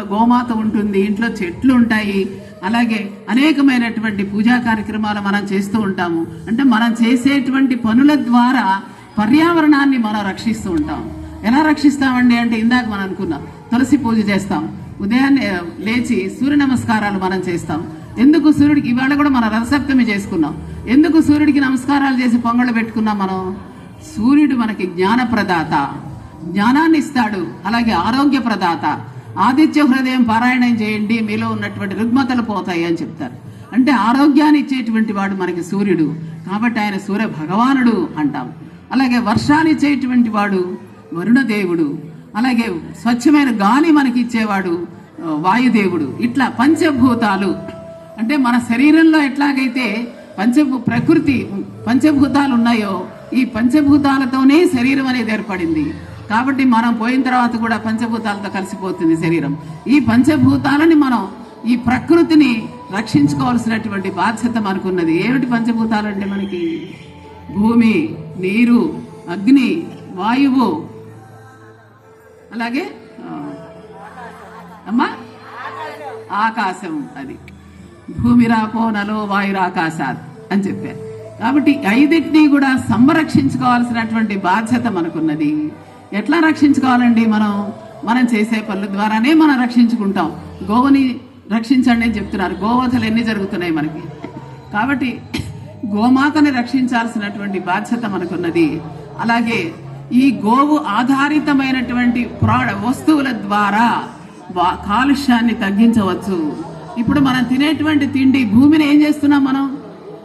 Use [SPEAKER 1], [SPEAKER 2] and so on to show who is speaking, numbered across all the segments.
[SPEAKER 1] గోమాత ఉంటుంది ఇంట్లో చెట్లు ఉంటాయి. అలాగే అనేకమైనటువంటి పూజా కార్యక్రమాలు మనం చేస్తూ ఉంటాము. అంటే మనం చేసేటువంటి పనుల ద్వారా పర్యావరణాన్ని మనం రక్షిస్తూ ఉంటాం. ఎలా రక్షిస్తామండి అంటే ఇందాక మనం అనుకున్నాం తులసి పూజ చేస్తాం. ఉదయాన్నే లేచి సూర్య నమస్కారాలు మనం చేస్తాం. ఎందుకు సూర్యుడికి ఇవాళ కూడా మనం రథసప్తమి చేసుకున్నాం. ఎందుకు సూర్యుడికి నమస్కారాలు చేసి పొంగళ్ళు పెట్టుకున్నాం మనం? సూర్యుడు మనకి జ్ఞాన ప్రదాత జ్ఞానాన్ని ఇస్తాడు అలాగే ఆరోగ్య ప్రదాత ఆదిత్య హృదయం పారాయణం చేయండి మీలో ఉన్నటువంటి రుగ్మతలు పోతాయి అని చెప్తారు. అంటే ఆరోగ్యాన్ని ఇచ్చేటువంటి వాడు మనకి సూర్యుడు కాబట్టి ఆయన సూర్య భగవానుడు అంటాం. అలాగే వర్షాన్ని ఇచ్చేటువంటి వాడు వరుణదేవుడు అలాగే స్వచ్ఛమైన గాలి మనకి ఇచ్చేవాడు వాయుదేవుడు ఇట్లా పంచభూతాలు. అంటే మన శరీరంలో ఎట్లాగైతే పంచభూ ప్రకృతి పంచభూతాలు ఉన్నాయో ఈ పంచభూతాలతోనే శరీరం అనేది ఏర్పడింది. కాబట్టి మనం పోయిన తర్వాత కూడా పంచభూతాలతో కలిసిపోతుంది శరీరం. ఈ పంచభూతాలని మనం ఈ ప్రకృతిని రక్షించుకోవాల్సినటువంటి బాధ్యత మనకున్నది. ఏమిటి పంచభూతాలంటే మనకి? భూమి నీరు అగ్ని వాయువు. అలాగే అమ్మా? ఆకాశం అది. భూమి రాపో నలో వాయురాకాశాత్ అని చెప్పారు. కాబట్టి ఐదింటినీ కూడా సంరక్షించుకోవాల్సినటువంటి బాధ్యత మనకున్నది. ఎట్లా రక్షించుకోవాలండి మనం? మనం చేసే పనుల ద్వారానే మనం రక్షించుకుంటాం. గోవుని రక్షించండి అని చెప్తున్నారు. గోవధలు ఎన్ని జరుగుతున్నాయి మనకి? కాబట్టి గోమాతని రక్షించాల్సినటువంటి బాధ్యత మనకున్నది. అలాగే ఈ గోవు ఆధారితమైనటువంటి ప్రాడ వస్తువుల ద్వారా వా- కాలుష్యాన్ని తగ్గించవచ్చు. ఇప్పుడు మనం తినేటువంటి తిండి భూమిని ఏం చేస్తున్నాం మనం?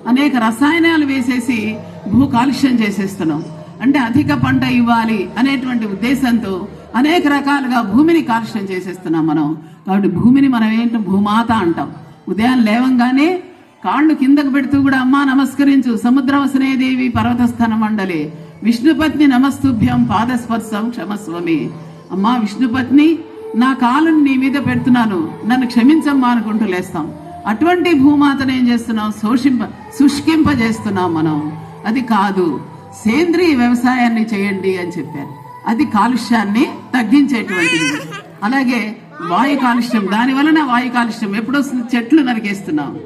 [SPEAKER 1] అనేక రసాయనాలు వేసేసి భూ కాలుష్యం చేసేస్తున్నాం. అంటే అధిక పంట ఇవ్వాలి అనేటువంటి ఉద్దేశంతో అనేక రకాలుగా భూమిని కాలుష్యం చేసేస్తున్నాం మనం. కాబట్టి భూమిని మనం ఏంటి? భూమాత అంటాం. ఉదయం లేవంగానే కాళ్ళు కిందకు పెడుతూ కూడా అమ్మా నమస్కరించు. సముద్రవసనే దేవి పర్వతస్థాన మండలి విష్ణుపత్ని నమస్తుభ్యం పాదస్పర్శం క్షమస్వమి. అమ్మా విష్ణుపత్ని నా కాలుని నీ మీద పెడుతున్నాను. నన్ను క్షమించమ్మా అనుకుంటూ లేస్తాం. అటువంటి భూమాతను ఏం చేస్తున్నాం? శోషింప శుష్కింప చేస్తున్నాం మనం. అది కాదు. సేంద్రియ వ్యవసాయాన్ని చేయండి అని చెప్పారు. అది కాలుష్యాన్ని తగ్గించేటువంటిది. అలాగే వాయు కాలుష్యం దాని వలన వాయు కాలుష్యం ఎప్పుడు వస్తుంది చెట్లు నరికేస్తున్నాం.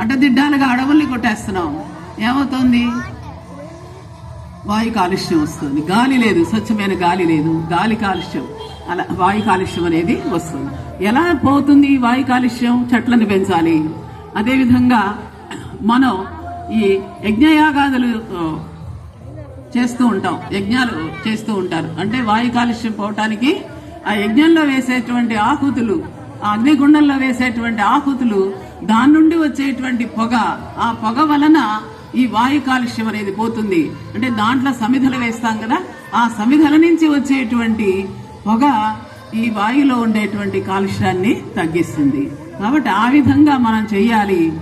[SPEAKER 1] అడ్డదిడ్డాలుగా అడవుల్ని కొట్టేస్తున్నాం. ఏమవుతోంది? వాయు కాలుష్యం వస్తుంది. గాలి లేదు స్వచ్ఛమైన గాలి లేదు గాలి కాలుష్యం. అలా వాయు కాలుష్యం అనేది వస్తుంది. ఎలా పోతుంది వాయు కాలుష్యం? చెట్లను పెంచాలి. అదేవిధంగా మనం ఈ యజ్ఞయాగాదులు చేస్తూ ఉంటాం. యజ్ఞాలు చేస్తూ ఉంటారు. అంటే వాయు కాలుష్యం పోవటానికి ఆ యజ్ఞంలో వేసేటువంటి ఆహుతులు ఆ అగ్నిగుండంలో వేసేటువంటి ఆహుతులు దాని నుండి వచ్చేటువంటి పొగ ఆ పొగ వలన ఈ వాయు కాలుష్యం అనేది పోతుంది. అంటే దాంట్లో సమిధలు వేస్తాం కదా ఆ సమిధల నుంచి వచ్చేటువంటి పొగ ఈ వాయులో ఉండేటువంటి కాలుష్యాన్ని తగ్గిస్తుంది. కాబట్టి ఆ విధంగా మనం చేయాలి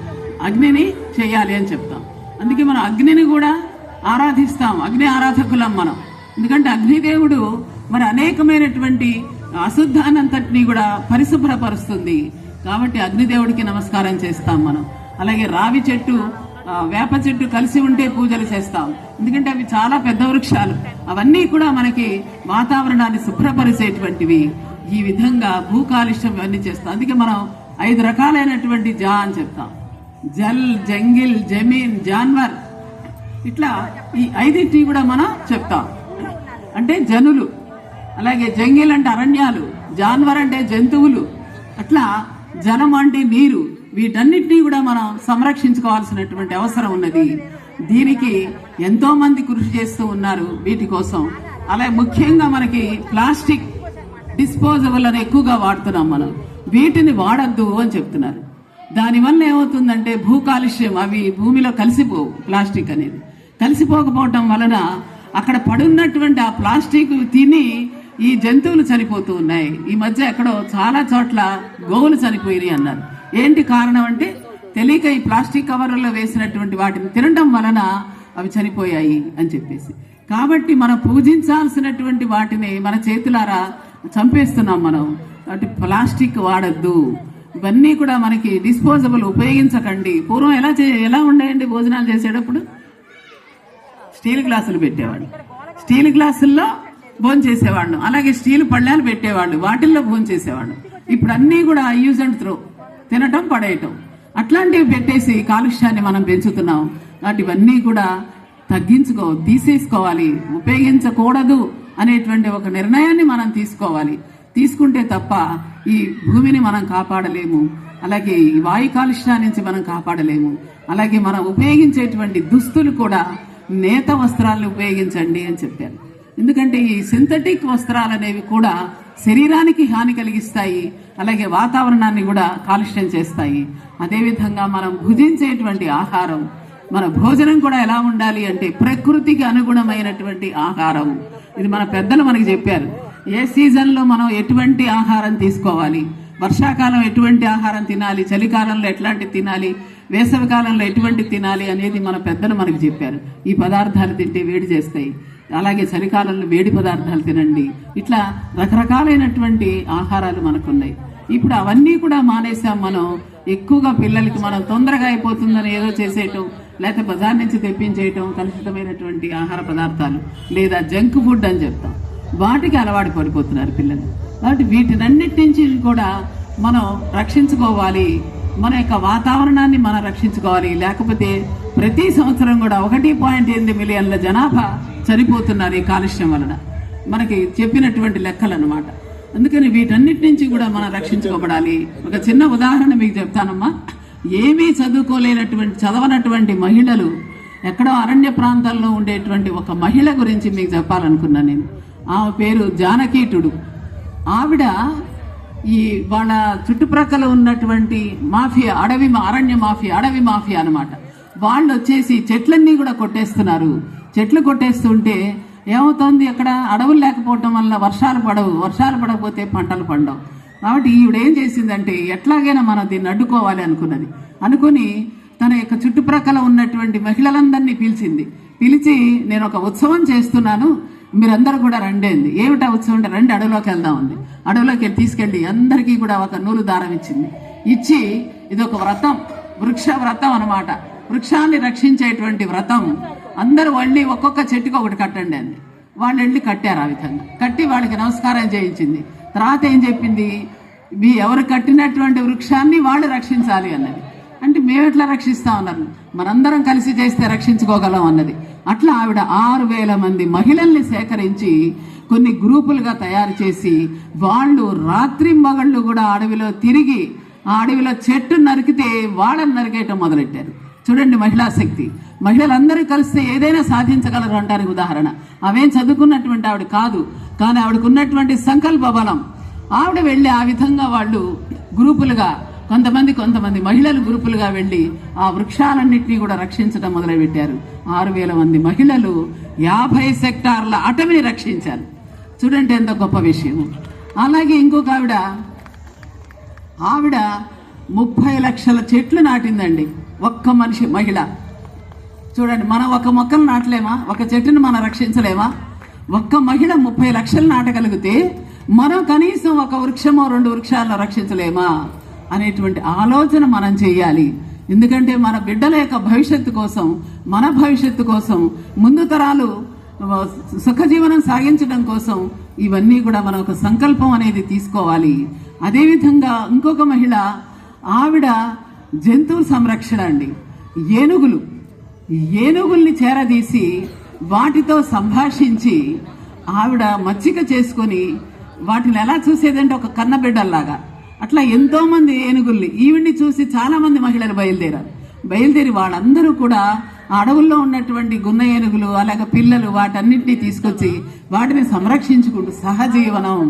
[SPEAKER 1] అగ్నిని చేయాలి అని చెప్తాం. అందుకే మనం అగ్నిని కూడా ఆరాధిస్తాం. అగ్ని ఆరాధకులం మనం. ఎందుకంటే అగ్నిదేవుడు మరి అనేకమైనటువంటి అశుద్ధానంతటిని కూడా పరిశుభ్రపరుస్తుంది. కాబట్టి అగ్నిదేవుడికి నమస్కారం చేస్తాం మనం. అలాగే రావి చెట్టు వేప చెట్టు కలిసి ఉంటే పూజలు చేస్తాం. ఎందుకంటే అవి చాలా పెద్ద వృక్షాలు. అవన్నీ కూడా మనకి వాతావరణాన్ని శుభ్రపరిచేటువంటివి. ఈ విధంగా భూ కాలుష్యం ఇవన్నీ చేస్తాం. అందుకే మనం ఐదు రకాలైనటువంటి జా అని చెప్తాం. జల్ జంగిల్ జమీన్ జాన్వర్. ఇట్లా ఈ ఐదింటి కూడా మనం చెప్తాం. అంటే జనులు అలాగే జంగిల్ అంటే అరణ్యాలు జాన్వర్ అంటే జంతువులు అట్లా జనం అంటే నీరు వీటన్నిటినీ కూడా మనం సంరక్షించుకోవాల్సినటువంటి అవసరం ఉన్నది. దీనికి ఎంతో మంది కృషి చేస్తూ ఉన్నారు వీటి కోసం. అలాగే ముఖ్యంగా మనకి ప్లాస్టిక్ డిస్పోజబుల్ అని ఎక్కువగా వాడుతున్నాం మనం. వీటిని వాడద్దు అని చెప్తున్నారు. దానివల్ల ఏమవుతుందంటే భూ కాలుష్యం అవి భూమిలో కలిసిపోవు ప్లాస్టిక్ అనేది. కలిసిపోకపోవటం వలన అక్కడ పడున్నటువంటి ఆ ప్లాస్టిక్ తిని ఈ జంతువులు చనిపోతూ ఉన్నాయి. ఈ మధ్య ఎక్కడో చాలా చోట్ల గోవులు చనిపోయినాయి అన్నారు. ఏంటి కారణం అంటే తెలియక ఈ ప్లాస్టిక్ కవర్లలో వేసినటువంటి వాటిని తినడం వలన అవి చనిపోయాయి అని చెప్పేసి. కాబట్టి మనం పూజించాల్సినటువంటి వాటిని మన చేతులారా చంపేస్తున్నాం మనం. కాబట్టి ప్లాస్టిక్ వాడద్దు. ఇవన్నీ కూడా మనకి డిస్పోజబుల్ ఉపయోగించకండి. పూర్వం ఎలా చే ఎలా ఉండేయండి భోజనాలు చేసేటప్పుడు? స్టీల్ గ్లాసులు పెట్టేవాళ్ళు. స్టీల్ గ్లాసుల్లో భోజనం చేసేవాళ్ళు. అలాగే స్టీల్ పళ్ళాలు పెట్టేవాళ్ళు. వాటిల్లో భోజనం చేసేవాళ్ళు. ఇప్పుడు అన్నీ కూడా యూజ్ అండ్ త్రో తినటం పడేయటం. అట్లాంటివి పెట్టేసి కాలుష్యాన్ని మనం పెంచుతున్నాం. వాటివన్నీ కూడా తగ్గించుకో తీసేసుకోవాలి. ఉపయోగించకూడదు అనేటువంటి ఒక నిర్ణయాన్ని మనం తీసుకోవాలి. తీసుకుంటే తప్ప ఈ భూమిని మనం కాపాడలేము. అలాగే ఈ వాయు కాలుష్యాన్ని నుంచి మనం కాపాడలేము. అలాగే మనం ఉపయోగించేటువంటి దుస్తులు కూడా నేత వస్త్రాలను ఉపయోగించండి అని చెప్పారు ఎందుకంటే ఈ సింథటిక్ వస్త్రాలు అనేవి కూడా శరీరానికి హాని కలిగిస్తాయి అలాగే వాతావరణాన్ని కూడా కాలుష్యం చేస్తాయి. అదేవిధంగా మనం భుజించేటువంటి ఆహారం మన భోజనం కూడా ఎలా ఉండాలి అంటే ప్రకృతికి అనుగుణమైనటువంటి ఆహారం. ఇది మన పెద్దలు మనకి చెప్పారు. ఏ సీజన్లో మనం ఎటువంటి ఆహారం తీసుకోవాలి? వర్షాకాలం ఎటువంటి ఆహారం తినాలి? చలికాలంలో ఎట్లాంటి తినాలి? వేసవి కాలంలో ఎటువంటి తినాలి అనేది మన పెద్దలు మనకు చెప్పారు. ఈ పదార్థాలు తింటే వేడి చేస్తాయి. అలాగే చలికాలంలో వేడి పదార్థాలు తినండి. ఇట్లా రకరకాలైనటువంటి ఆహారాలు మనకున్నాయి. ఇప్పుడు అవన్నీ కూడా మానేసాం మనం. ఎక్కువగా పిల్లలకి మనం తొందరగా అయిపోతుందని ఏదో చేసేయటం లేకపోతే బజార్ నుంచి తెప్పించేయటం కలుషితమైనటువంటి ఆహార పదార్థాలు లేదా జంక్ ఫుడ్ అని చెప్తాం. వాటికి అలవాటు పడిపోతున్నారు పిల్లలు. కాబట్టి వీటినన్నిటి నుంచి కూడా మనం రక్షించుకోవాలి. మన యొక్క వాతావరణాన్ని మనం రక్షించుకోవాలి. లేకపోతే ప్రతి సంవత్సరం కూడా ఒకటి పాయింట్ ఎనిమిది మిలియన్ల జనాభా చనిపోతున్నారు ఈ కాలుష్యం వలన. మనకి చెప్పినటువంటి లెక్కలు అనమాట అందుకని వీటన్నిటి నుంచి కూడా మనం రక్షించుకోబడాలి. ఒక చిన్న ఉదాహరణ మీకు చెప్తానమ్మా. ఏమీ చదువుకోలేనటువంటి చదవనటువంటి మహిళలు ఎక్కడో అరణ్య ప్రాంతాల్లో ఉండేటువంటి ఒక మహిళ గురించి మీకు చెప్పాలనుకున్నాను నేను. ఆమె పేరు జానకీటుడు. ఆవిడ ఈ వాళ్ళ చుట్టుప్రక్కల ఉన్నటువంటి మాఫియా అడవి మా- అరణ్య మాఫియా అడవి మాఫియా అనమాట వాళ్ళు వచ్చేసి చెట్లన్నీ కూడా కొట్టేస్తున్నారు. చెట్లు కొట్టేస్తుంటే ఏమవుతోంది అక్కడ? అడవులు లేకపోవటం వల్ల వర్షాలు పడవు. వర్షాలు పడకపోతే పంటలు పండవు. కాబట్టి ఈవిడ ఏం చేసిందంటే ఎట్లాగైనా మనం దీన్ని అడ్డుకోవాలి అనుకున్నది. అనుకుని తన యొక్క చుట్టుప్రక్కల ఉన్నటువంటి మహిళలందరినీ పిలిచింది. పిలిచి నేను ఒక ఉత్సవం చేస్తున్నాను. మీరందరూ కూడా రండేంది ఏమిటా ఉత్సవం అంటే రండి అడవిలోకి వెళ్దాం ఉంది అడవిలోకి వెళ్ళి తీసుకెళ్ళి అందరికీ కూడా ఒక నూలు దారం ఇచ్చింది. ఇచ్చి ఇది ఒక వ్రతం వృక్ష వ్రతం అన్నమాట. వృక్షాన్ని రక్షించేటువంటి వ్రతం. అందరూ వెళ్ళి ఒక్కొక్క చెట్టుకి ఒకటి కట్టండి అంది. వాళ్ళు వెళ్ళి కట్టారు ఆ విధంగా. కట్టి వాళ్ళకి నమస్కారం చేయించింది. తర్వాత ఏం చెప్పింది? మీ ఎవరు కట్టినటువంటి వృక్షాన్ని వాళ్ళు రక్షించాలి అన్నది. అంటే మేము ఎట్లా రక్షిస్తా ఉన్నారు మనందరం కలిసి చేస్తే రక్షించుకోగలం అన్నది. అట్లా ఆవిడ ఆరు వేల మంది మహిళల్ని సేకరించి కొన్ని గ్రూపులుగా తయారు చేసి వాళ్ళు రాత్రి మగళ్ళు కూడా అడవిలో తిరిగి ఆ అడవిలో చెట్టు నరికితే వాళ్ళని నరికేయటం మొదలెట్టారు. చూడండి మహిళా శక్తి. మహిళలందరూ కలిస్తే ఏదైనా సాధించగలరు అంటారు ఉదాహరణ. అవేం చదువుకున్నటువంటి ఆవిడ కాదు కానీ ఆవిడకున్నటువంటి సంకల్ప బలం. ఆవిడ వెళ్ళి ఆ విధంగా వాళ్ళు గ్రూపులుగా కొంతమంది కొంతమంది మహిళలు గ్రూపులుగా వెళ్ళి ఆ వృక్షాలన్నింటినీ కూడా రక్షించడం మొదలుపెట్టారు. ఆరు వేల మంది మహిళలు యాభై సెక్టార్ల అటవిని రక్షించారు. చూడండి ఎంత గొప్ప విషయం. అలాగే ఇంకొక ఆవిడ ఆవిడ ముప్పై లక్షల చెట్లు నాటిందండి. ఒక్క మనిషి మహిళ. చూడండి మనం ఒక మొక్కను నాటలేమా? ఒక చెట్టును మనం రక్షించలేమా? ఒక్క మహిళ ముప్పై లక్షలు నాటగలిగితే మనం కనీసం ఒక వృక్షమో రెండు వృక్షాలను రక్షించలేమా? అనేటువంటి ఆలోచన మనం చేయాలి. ఎందుకంటే మన బిడ్డల యొక్క భవిష్యత్తు కోసం మన భవిష్యత్తు కోసం ముందు తరాలు సుఖజీవనం సాగించడం కోసం ఇవన్నీ కూడా మనం ఒక సంకల్పం అనేది తీసుకోవాలి. అదేవిధంగా ఇంకొక మహిళ ఆవిడ జంతువు సంరక్షణ అండి. ఏనుగులు. ఏనుగుల్ని చేరదీసి వాటితో సంభాషించి ఆవిడ మచ్చిక చేసుకొని వాటిని ఎలా చూసేదంటే ఒక కన్నబిడ్డల్లాగా అట్లా ఎంతో మంది ఏనుగుల్ని ఈవిడ్ని చూసి చాలా మంది మహిళలు బయలుదేరారు. బయలుదేరి వాళ్ళందరూ కూడా అడవుల్లో ఉన్నటువంటి గున్న ఏనుగులు అలాగే పిల్లలు వాటన్నింటినీ తీసుకొచ్చి వాటిని సంరక్షించుకుంటూ సహజీవనం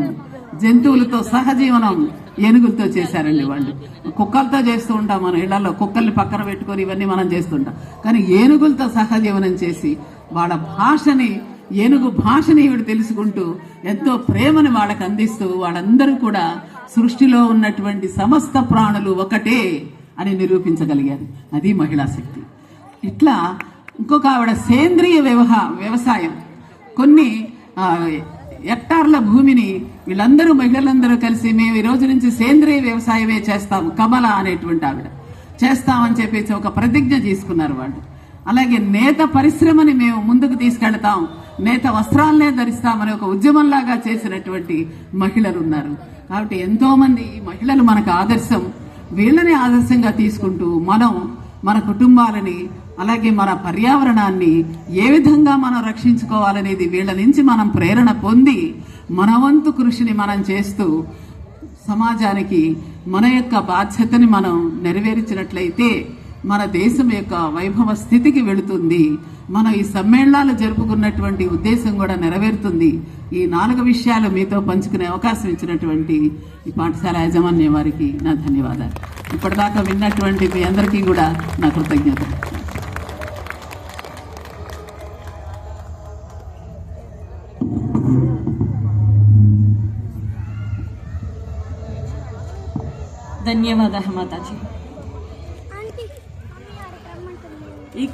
[SPEAKER 1] జంతువులతో సహజీవనం ఏనుగులతో చేశారండి వాళ్ళు. కుక్కలతో చేస్తూ ఉంటాం మనం ఇళ్ళలో కుక్కల్ని పక్కన పెట్టుకొని ఇవన్నీ మనం చేస్తుంటాం. కానీ ఏనుగులతో సహజీవనం చేసి వాళ్ళ భాషని ఏనుగు భాషని ఈవిడ తెలుసుకుంటూ ఎంతో ప్రేమని వాళ్ళకి అందిస్తూ వాళ్ళందరూ కూడా సృష్టిలో ఉన్నటువంటి సమస్త ప్రాణులు ఒకటే అని నిరూపించగలిగారు. అది మహిళా శక్తి. ఇట్లా ఇంకొక ఆవిడ సేంద్రియ వ్యవహ వ్యవసాయం. కొన్ని హెక్టార్ల భూమిని వీళ్ళందరూ మహిళలందరూ కలిసి మేము ఈ రోజు నుంచి సేంద్రియ వ్యవసాయమే చేస్తాము. కమల అనేటువంటి ఆవిడ. చేస్తామని చెప్పేసి ఒక ప్రతిజ్ఞ తీసుకున్నారు వాళ్ళు. అలాగే నేత పరిశ్రమని మేము ముందుకు తీసుకెళ్తాం. నేత వస్త్రాలనే ధరిస్తామని ఒక ఉద్యమంలాగా చేసినటువంటి మహిళలు ఉన్నారు కాబట్టి ఎంతో మంది మహిళలు మనకు ఆదర్శం. వీళ్ళని ఆదర్శంగా తీసుకుంటూ మనం మన కుటుంబాలని అలాగే మన పర్యావరణాన్ని ఏ విధంగా మనం రక్షించుకోవాలనేది వీళ్ళ నుంచి మనం ప్రేరణ పొంది మన వంతు కృషిని మనం చేస్తూ సమాజానికి మన యొక్క బాధ్యతని మనం నెరవేర్చినట్లయితే మన దేశం యొక్క వైభవ స్థితికి వెళుతుంది. మనం ఈ సమ్మేళనాలు జరుపుకున్నటువంటి ఉద్దేశం కూడా నెరవేరుతుంది. ఈ నాలుగు విషయాలు మీతో పంచుకునే అవకాశం ఇచ్చినటువంటి ఈ పాఠశాల యాజమాన్యం వారికి నా ధన్యవాదాలు. ఇప్పటిదాకా విన్నటువంటి మీ అందరికీ కూడా నా కృతజ్ఞత
[SPEAKER 2] ధన్యవాదాలు మాతాజీ.